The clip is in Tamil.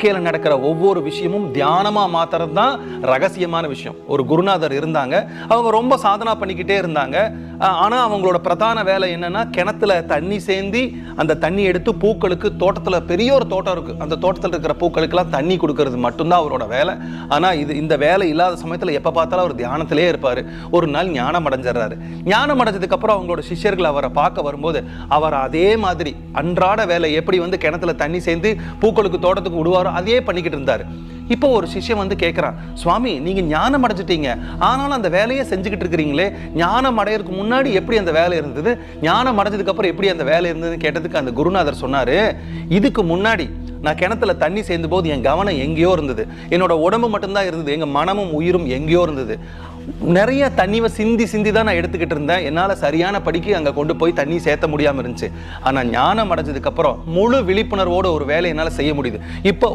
வாழ்க்கையில் நடக்கிற ஒவ்வொரு விஷயமும் தியானமாக மாத்துறது தான் ரகசியமான விஷயம். ஒரு குருநாதர் இருந்தாங்க. அவங்க ரொம்ப சாதனா பண்ணிக்கிட்டே இருந்தாங்க. ஆனால் அவங்களோட பிரதான வேலை என்னன்னா கிணத்துல தண்ணி சேர்ந்தி அந்த தண்ணி எடுத்து பூக்களுக்கு தோட்டத்தில் பெரிய ஒரு தோட்டம் இருக்கு. அந்த தோட்டத்தில் இருக்கிற பூக்களுக்கெல்லாம் தண்ணி கொடுக்கறது மட்டும்தான் அவரோட வேலை. ஆனால் இது இந்த வேலை இல்லாத சமயத்தில் எப்போ பார்த்தாலும் அவர் தியானத்திலே இருப்பார். ஒரு நாள் ஞானம் அடைஞ்சிடுறாரு. ஞானம் அடைஞ்சதுக்கு அப்புறம் அவங்களோட சிஷ்யர்கள் அவரை பார்க்க வரும்போது அவர் அதே மாதிரி அன்றாட வேலை எப்படி வந்து கிணத்துல தண்ணி சேர்ந்து பூக்களுக்கு தோட்டத்துக்கு விடுவாரோ அதே பண்ணிக்கிட்டு இருந்தார். இப்போ ஒரு சிஷ்யம் வந்து கேட்குறான் சுவாமி நீங்கள் ஞானம் அடைஞ்சிட்டீங்க. ஆனாலும் அந்த வேலையை செஞ்சுக்கிட்டு இருக்கிறீங்களே ஞானம் அடையிறதுக்கு முன்னாடி எப்படி அந்த வேலை இருந்தது? ஞானம் அடைஞ்சதுக்கப்புறம் எப்படி அந்த வேலை இருந்ததுன்னு கேட்டதுக்கு அந்த குருநாதர் சொன்னார் இதுக்கு முன்னாடி நான் கிணத்துல தண்ணி சேர்ந்த போது என் கவனம் எங்கேயோ இருந்தது. என்னோட உடம்பு மட்டும்தான் இருந்தது. எங்கள் மனமும் உயிரும் எங்கேயோ இருந்தது. நிறைய தண்ணிவை சிந்தி சிந்தி தான் நான் எடுத்துக்கிட்டு இருந்தேன். என்னால் சரியான படிக்கு அங்கே கொண்டு போய் தண்ணி சேர்த்த முடியாமல் இருந்துச்சு. ஆனால் ஞானம் அடைஞ்சதுக்கு அப்புறம் முழு விழிப்புணர்வோட ஒரு வேலை என்னால் செய்ய முடியுது. இப்போ